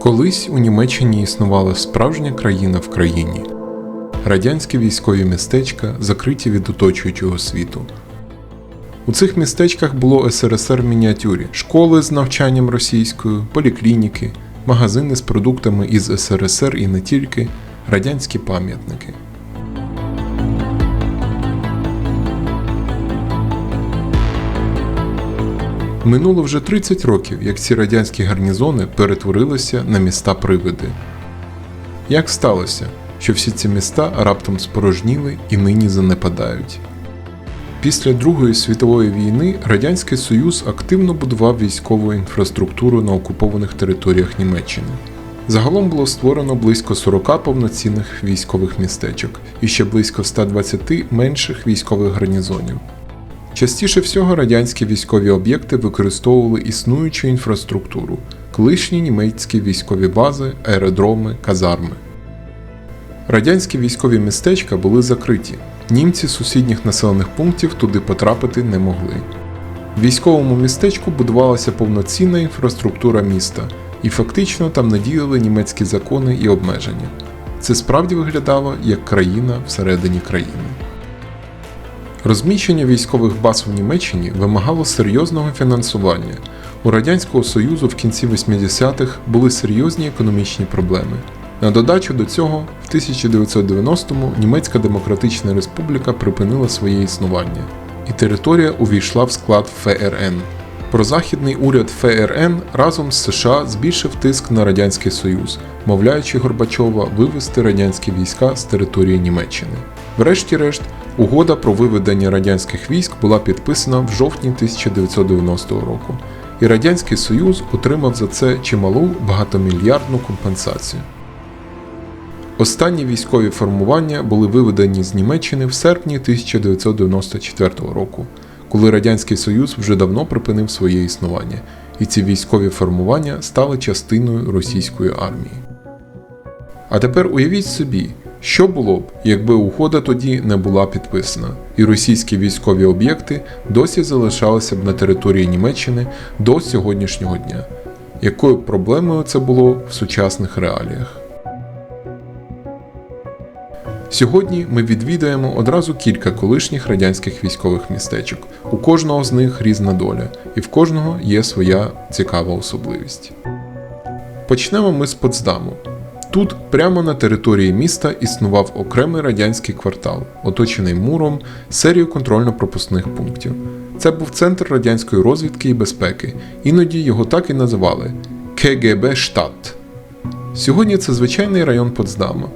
Колись у Німеччині існувала справжня країна в країні. Радянські військові містечка закриті від оточуючого світу. У цих містечках було СРСР мініатюрі, школи з навчанням російською, поліклініки, магазини з продуктами із СРСР і не тільки, радянські пам'ятники. Минуло вже 30 років, як ці радянські гарнізони перетворилися на міста привиди. Як сталося, що всі ці міста раптом спорожніли і нині занепадають? Після Другої світової війни Радянський Союз активно будував військову інфраструктуру на окупованих територіях Німеччини. Загалом було створено близько 40 повноцінних військових містечок і ще близько 120 менших військових гарнізонів. Частіше всього радянські військові об'єкти використовували існуючу інфраструктуру, колишні німецькі військові бази, аеродроми, казарми. Радянські військові містечка були закриті. Німці сусідніх населених пунктів туди потрапити не могли. В військовому містечку будувалася повноцінна інфраструктура міста, і фактично там не діяли німецькі закони і обмеження. Це справді виглядало як країна всередині країни. Розміщення військових баз в Німеччині вимагало серйозного фінансування. У Радянського Союзу в кінці 80-х були серйозні економічні проблеми. На додачу до цього, в 1990-му Німецька Демократична Республіка припинила своє існування, і територія увійшла в склад ФРН. Прозахідний уряд ФРН разом з США збільшив тиск на Радянський Союз, мовляючи Горбачова вивести радянські війська з території Німеччини. Врешті-решт, угода про виведення радянських військ була підписана в жовтні 1990 року, і Радянський Союз отримав за це чималу багатомільярдну компенсацію. Останні військові формування були виведені з Німеччини в серпні 1994 року, коли Радянський Союз вже давно припинив своє існування, і ці військові формування стали частиною російської армії. А тепер уявіть собі, що було б, якби угода тоді не була підписана, і російські військові об'єкти досі залишалися б на території Німеччини до сьогоднішнього дня. Якою проблемою це було в сучасних реаліях? Сьогодні ми відвідаємо одразу кілька колишніх радянських військових містечок. У кожного з них різна доля, і в кожного є своя цікава особливість. Почнемо ми з Потсдаму. Тут, прямо на території міста, існував окремий радянський квартал, оточений муром, серією контрольно-пропускних пунктів. Це був центр радянської розвідки і безпеки, іноді його так і називали КГБ Штат. Сьогодні це звичайний район Потсдама.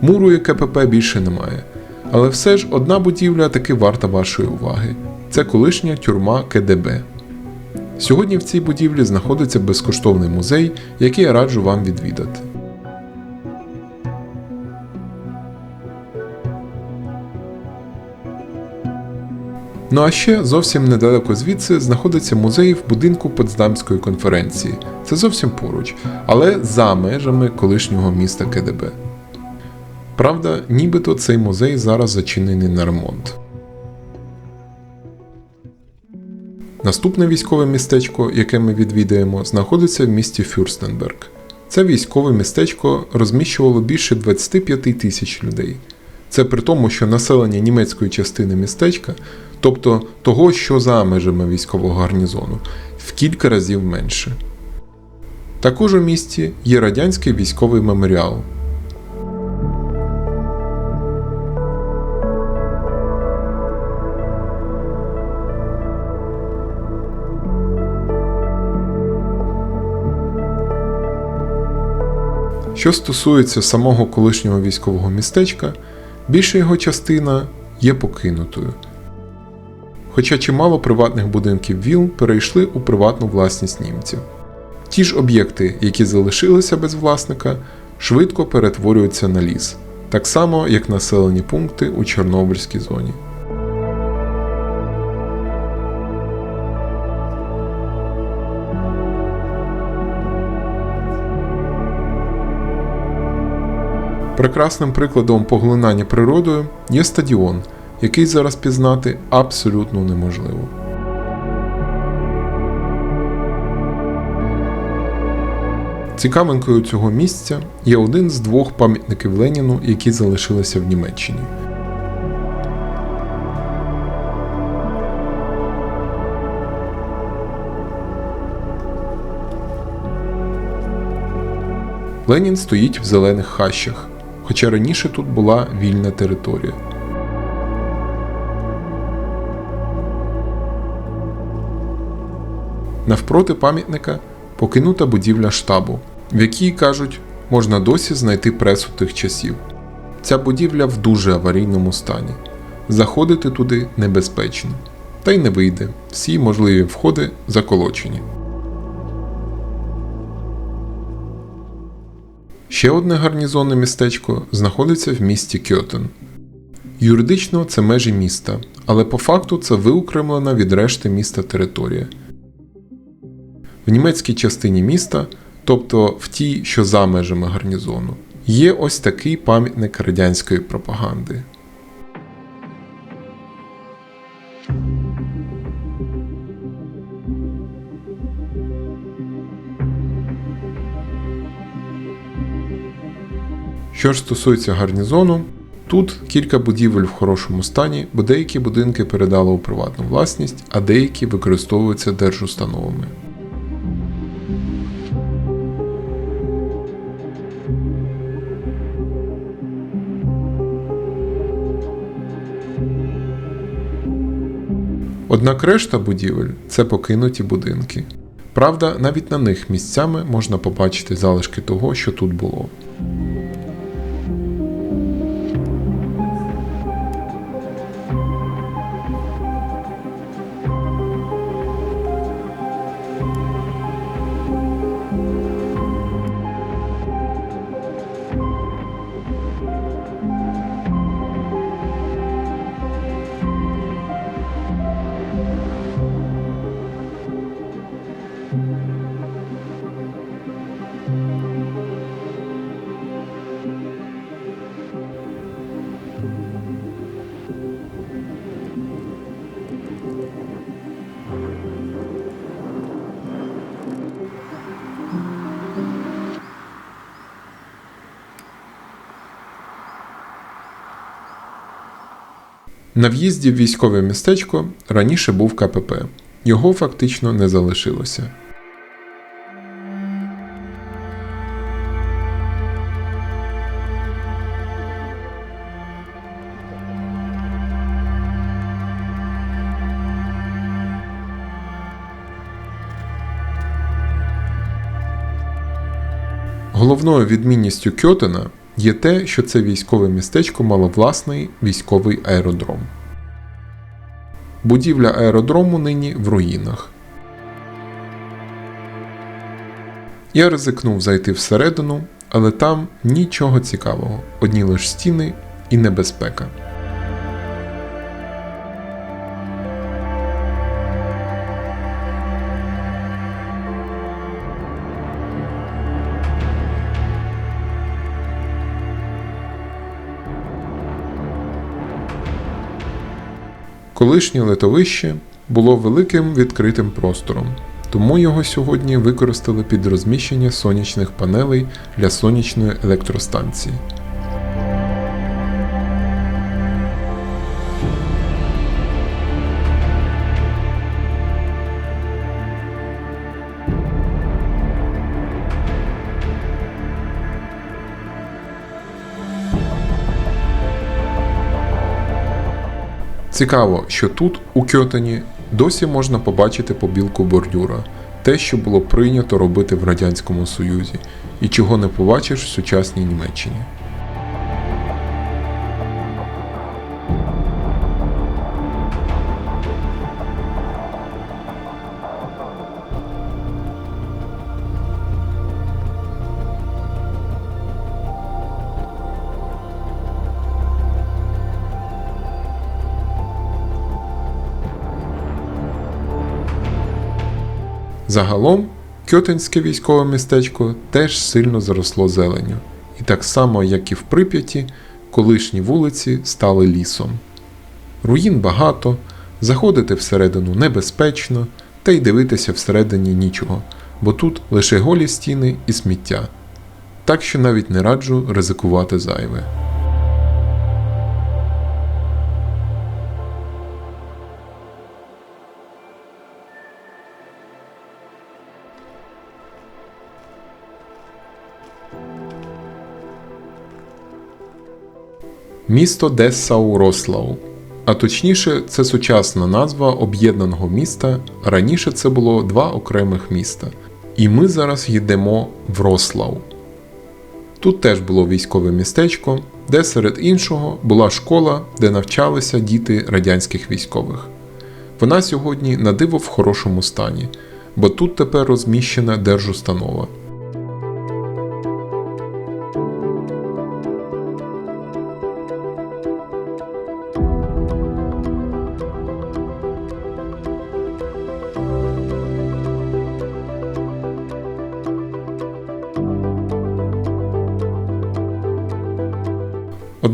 Муру і КПП більше немає. Але все ж одна будівля таки варта вашої уваги це колишня тюрма КДБ. Сьогодні в цій будівлі знаходиться безкоштовний музей, який я раджу вам відвідати. Ну а ще зовсім недалеко звідси знаходиться музей в будинку Потсдамської конференції. Це зовсім поруч, але за межами колишнього міста КДБ. Правда, нібито цей музей зараз зачинений на ремонт. Наступне військове містечко, яке ми відвідаємо, знаходиться в місті Фюрстенберг. Це військове містечко розміщувало більше 25 тисяч людей. Це при тому, що населення німецької частини містечка, тобто того, що за межами військового гарнізону, в кілька разів менше. Також у місті є радянський військовий меморіал. Що стосується самого колишнього військового містечка, більша його частина є покинутою. Хоча чимало приватних будинків ВІЛ перейшли у приватну власність німців. Ті ж об'єкти, які залишилися без власника, швидко перетворюються на ліс, так само як населені пункти у Чорнобильській зоні. Прекрасним прикладом поглинання природою є стадіон, який зараз пізнати абсолютно неможливо. Цікавинкою цього місця є один з двох пам'ятників Леніну, які залишилися в Німеччині. Ленін стоїть в зелених хащах, хоча раніше тут була вільна територія. Навпроти пам'ятника покинута будівля штабу, в якій, кажуть, можна досі знайти пресу тих часів. Ця будівля в дуже аварійному стані. Заходити туди небезпечно. Та й не вийде, всі можливі входи заколочені. Ще одне гарнізонне містечко знаходиться в місті Кьотен. Юридично це межі міста, але по факту це виокремлена від решти міста територія. В німецькій частині міста, тобто в тій, що за межами гарнізону, є ось такий пам'ятник радянської пропаганди. Що ж стосується гарнізону, тут кілька будівель в хорошому стані, бо деякі будинки передали у приватну власність, а деякі використовуються держустановами. Однак решта будівель це покинуті будинки. Правда, навіть на них місцями можна побачити залишки того, що тут було. На в'їзді в військове містечко раніше був КПП. Його фактично не залишилося. Головною відмінністю Кьотена є те, що це військове містечко мало власний військовий аеродром. Будівля аеродрому нині в руїнах. Я ризикнув зайти всередину, але там нічого цікавого, одні лише стіни і небезпека. Колишнє литовище було великим відкритим простором, тому його сьогодні використали під розміщення сонячних панелей для сонячної електростанції. Цікаво, що тут, у Кьотені, досі можна побачити побілку бордюра, те, що було прийнято робити в Радянському Союзі, і чого не побачиш в сучасній Німеччині. Загалом, Кьотинське військове містечко теж сильно заросло зеленню, і так само, як і в Прип'яті, колишні вулиці стали лісом. Руїн багато, заходити всередину небезпечно, та й дивитися всередині нічого, бо тут лише голі стіни і сміття. Так що навіть не раджу ризикувати зайве. Місто Дессау Рослау. А точніше, це сучасна назва об'єднаного міста. Раніше це було два окремих міста. І ми зараз їдемо в Рослау. Тут теж було військове містечко, де серед іншого була школа, де навчалися діти радянських військових. Вона сьогодні на диво в хорошому стані, бо тут тепер розміщена держустанова.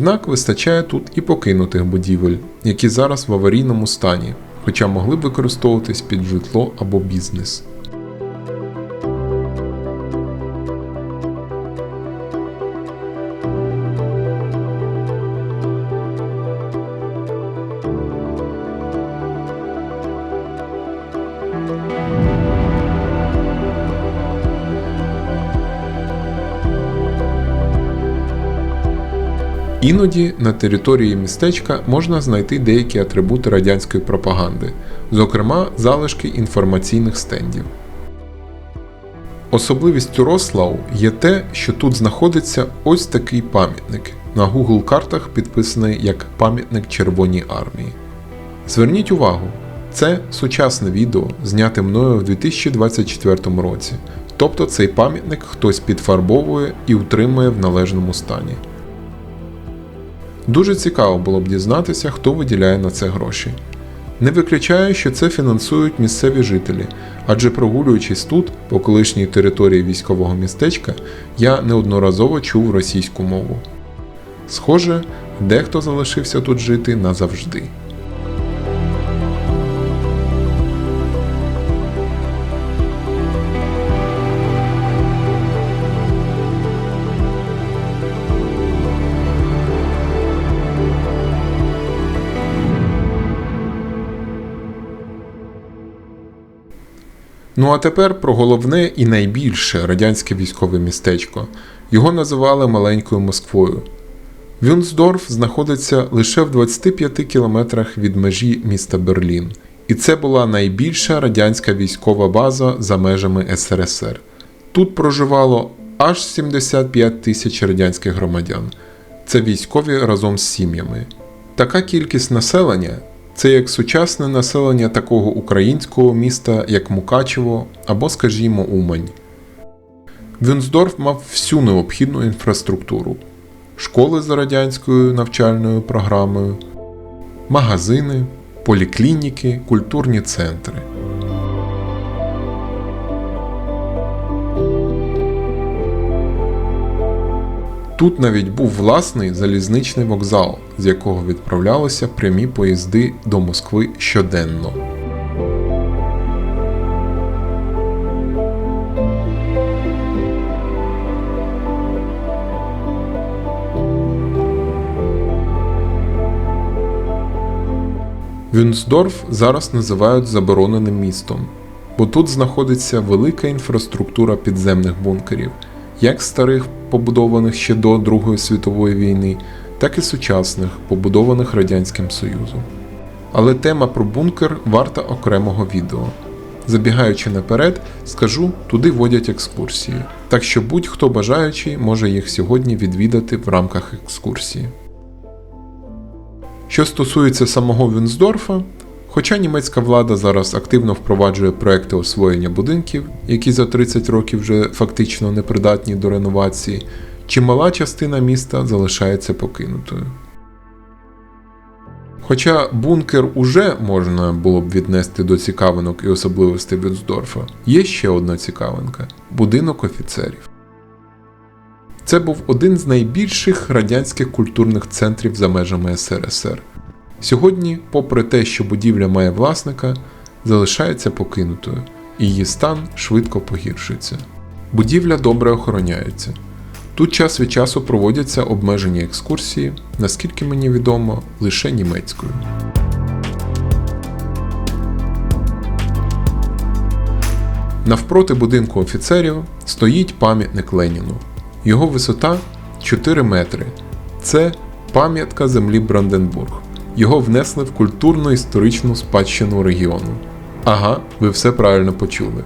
Однак вистачає тут і покинутих будівель, які зараз в аварійному стані, хоча могли б використовуватись під житло або бізнес. Іноді на території містечка можна знайти деякі атрибути радянської пропаганди, зокрема залишки інформаційних стендів. Особливістю Рослау є те, що тут знаходиться ось такий пам'ятник, на Google картах підписаний як пам'ятник Червоній армії. Зверніть увагу, це сучасне відео, зняте мною в 2024 році, тобто цей пам'ятник хтось підфарбовує і утримує в належному стані. Дуже цікаво було б дізнатися, хто виділяє на це гроші. Не виключаю, що це фінансують місцеві жителі, адже прогулюючись тут, по колишній території військового містечка, я неодноразово чув російську мову. Схоже, дехто залишився тут жити назавжди. Ну а тепер про головне і найбільше радянське військове містечко. Його називали маленькою Москвою. Вюнсдорф знаходиться лише в 25 кілометрах від межі міста Берлін, і це була найбільша радянська військова база за межами СРСР. Тут проживало аж 75 тисяч радянських громадян. Це військові разом з сім'ями. Така кількість населення це як сучасне населення такого українського міста, як Мукачево або, скажімо, Умань. Вюнсдорф мав всю необхідну інфраструктуру: школи з радянською навчальною програмою, магазини, поліклініки, культурні центри. Тут навіть був власний залізничний вокзал, з якого відправлялися прямі поїзди до Москви щоденно. Вюнсдорф зараз називають забороненим містом, бо тут знаходиться велика інфраструктура підземних бункерів, як старих побудованих ще до Другої світової війни, так і сучасних, побудованих Радянським Союзом. Але тема про бункер варта окремого відео. Забігаючи наперед, скажу, туди водять екскурсії, так що будь-хто бажаючий може їх сьогодні відвідати в рамках екскурсії. Що стосується самого Вюнсдорфа, Хоча німецька влада зараз активно впроваджує проекти освоєння будинків, які за 30 років вже фактично непридатні до реновації, чимала частина міста залишається покинутою. Хоча бункер уже можна було б віднести до цікавинок і особливостей Бюцдорфа, є ще одна цікавинка будинок офіцерів. Це був один з найбільших радянських культурних центрів за межами СРСР. Сьогодні, попри те, що будівля має власника, залишається покинутою, і її стан швидко погіршується. Будівля добре охороняється. Тут час від часу проводяться обмежені екскурсії, наскільки мені відомо, лише німецькою. Навпроти будинку офіцерів стоїть пам'ятник Леніну. Його висота 4 метри. Це пам'ятка землі Бранденбург. Його внесли в культурну історичну спадщину регіону. Ага, ви все правильно почули.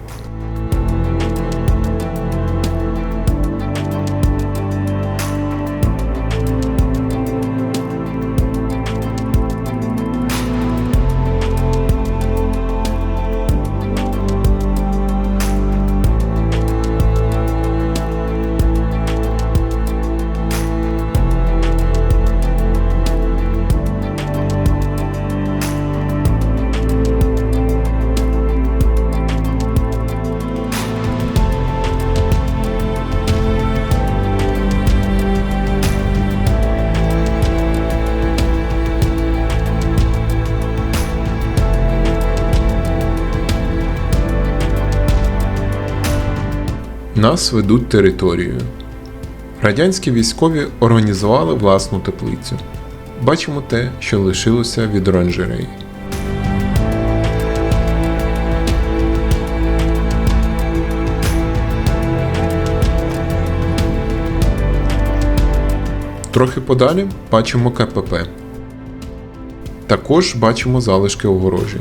Нас ведуть територією. Радянські військові організували власну теплицю. Бачимо те, що лишилося від оранжереї. Трохи подалі бачимо КПП. Також бачимо залишки огорожі.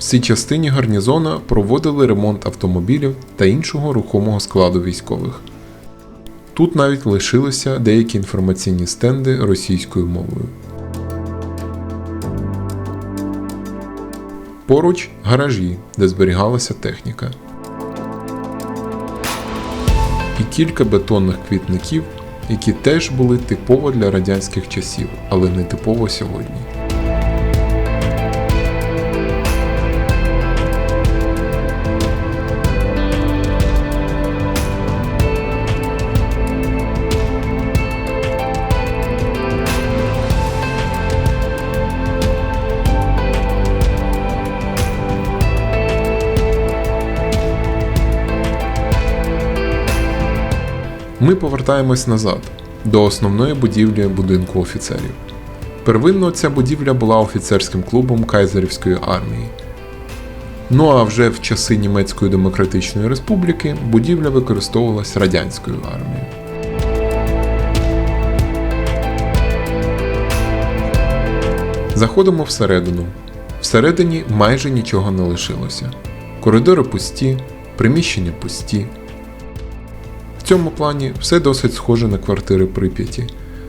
В цій частині гарнізона проводили ремонт автомобілів та іншого рухомого складу військових. Тут навіть лишилися деякі інформаційні стенди російською мовою. Поруч гаражі, де зберігалася техніка. І кілька бетонних квітників, які теж були типово для радянських часів, але не типово сьогодні. Ми повертаємось назад до основної будівлі будинку офіцерів. Первинно ця будівля була офіцерським клубом Кайзерівської армії. Ну а вже в часи Німецької Демократичної Республіки будівля використовувалась радянською армією. Заходимо всередину. Всередині майже нічого не лишилося. Коридори пусті, приміщення пусті. Цьому плані все досить схоже на квартири Прип'яті,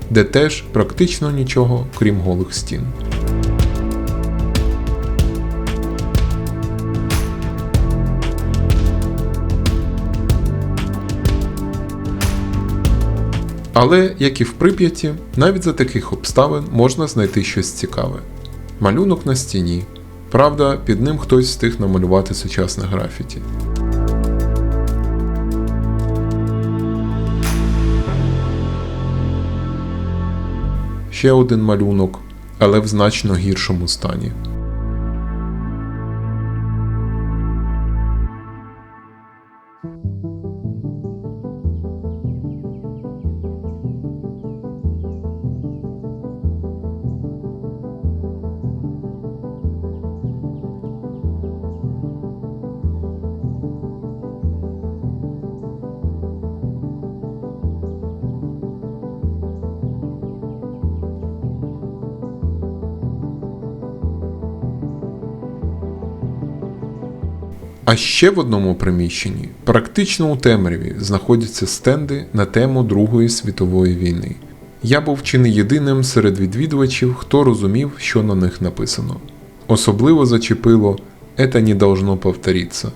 де теж практично нічого, крім голих стін. Але, як і в Прип'яті, навіть за таких обставин можна знайти щось цікаве. Малюнок на стіні. Правда, під ним хтось встиг намалювати сучасне графіті. Ще один малюнок, але в значно гіршому стані. А ще в одному приміщенні, практично у темряві, знаходяться стенди на тему Другої світової війни. Я був чи не єдиним серед відвідувачів, хто розумів, що на них написано. Особливо зачепило «Это не должно повториться».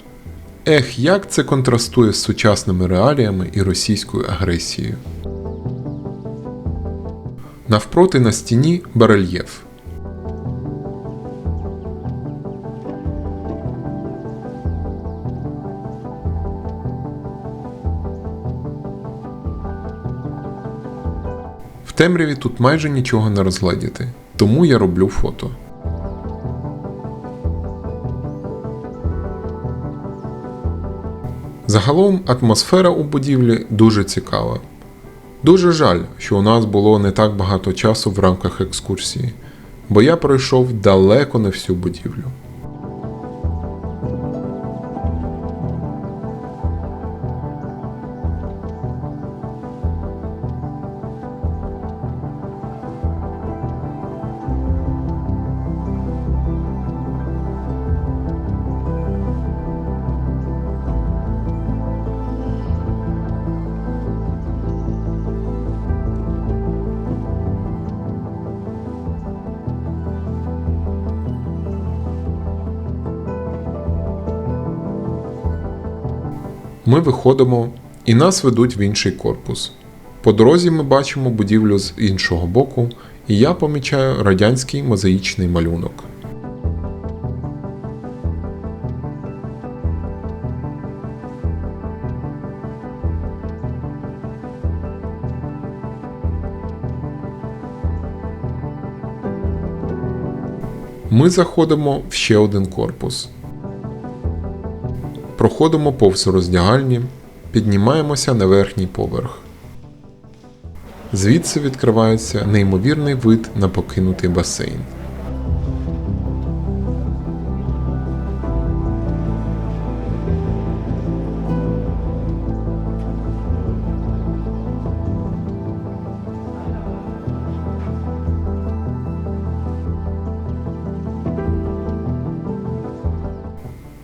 Ех, як це контрастує з сучасними реаліями і російською агресією. Навпроти на стіні барельєф. Темряві тут майже нічого не розгледіти, тому я роблю фото. Загалом атмосфера у будівлі дуже цікава. Дуже жаль, що у нас було не так багато часу в рамках екскурсії, бо я пройшов далеко не всю будівлю. Ми виходимо і нас ведуть в інший корпус. По дорозі ми бачимо будівлю з іншого боку, і я помічаю радянський мозаїчний малюнок. Ми заходимо в ще один корпус. Проходимо повз роздягальні, піднімаємося на верхній поверх. Звідси відкривається неймовірний вид на покинутий басейн.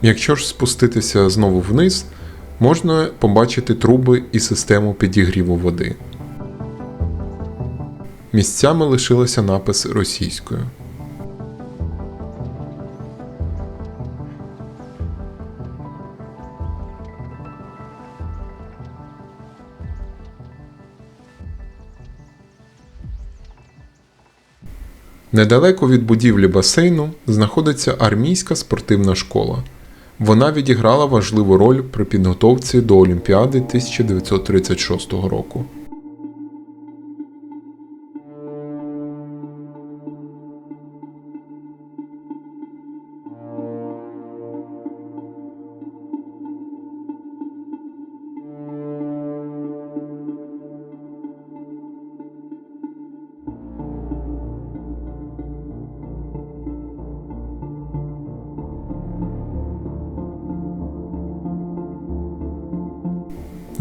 Якщо ж спуститися знову вниз, можна побачити труби і систему підігріву води. Місцями лишилися напис російською. Недалеко від будівлі басейну знаходиться армійська спортивна школа. Вона відіграла важливу роль при підготовці до Олімпіади 1936 року.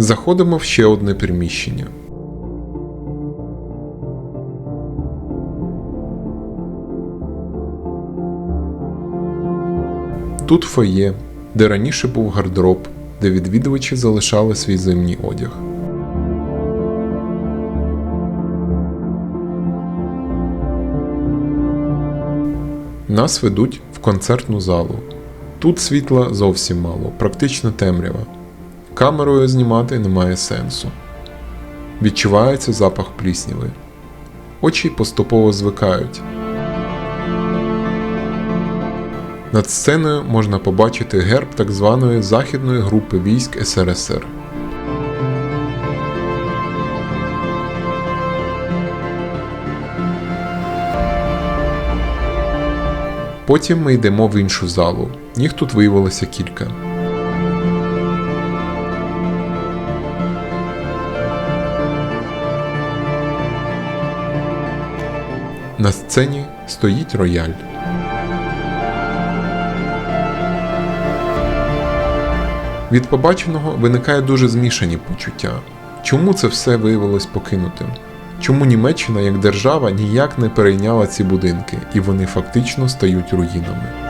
Заходимо в ще одне приміщення. Тут фоє, де раніше був гардероб, де відвідувачі залишали свій зимній одяг. Нас ведуть в концертну залу. Тут світла зовсім мало, практично темрява. Камерою знімати немає сенсу. Відчувається запах плісніви. Очі поступово звикають. Над сценою можна побачити герб так званої Західної групи військ СРСР. Потім ми йдемо в іншу залу. Їх тут виявилося кілька. На сцені стоїть рояль. Від побаченого виникає дуже змішані почуття. Чому це все виявилось покинутим? Чому Німеччина як держава ніяк не перейняла ці будинки, і вони фактично стають руїнами?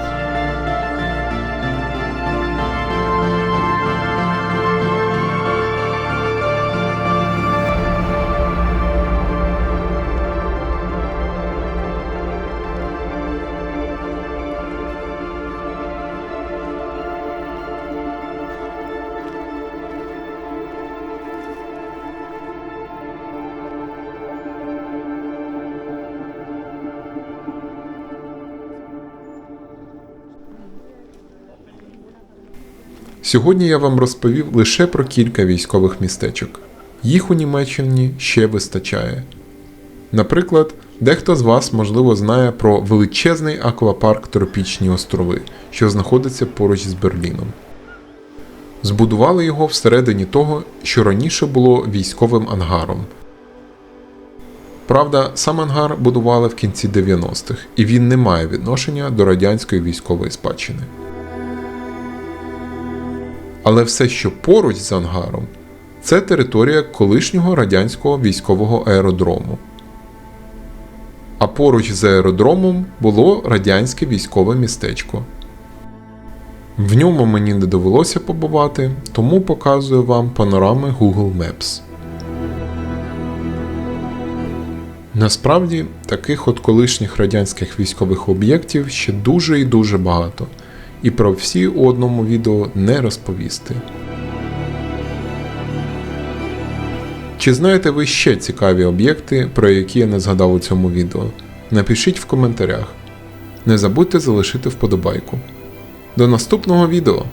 Сьогодні я вам розповів лише про кілька військових містечок. Їх у Німеччині ще вистачає. Наприклад, дехто з вас, можливо, знає про величезний аквапарк Тропічні острови, що знаходиться поруч з Берліном. Збудували його всередині того, що раніше було військовим ангаром. Правда, сам ангар будували в кінці 90-х, і він не має відношення до радянської військової спадщини. Але все, що поруч з ангаром, це територія колишнього радянського військового аеродрому. А поруч з аеродромом було радянське військове містечко. В ньому мені не довелося побувати, тому показую вам панорами Google Maps. Насправді, таких от колишніх радянських військових об'єктів ще дуже і дуже багато, і про всі у одному відео не розповісти. Чи знаєте ви ще цікаві об'єкти, про які я не згадав у цьому відео? Напишіть в коментарях. Не забудьте залишити вподобайку. До наступного відео!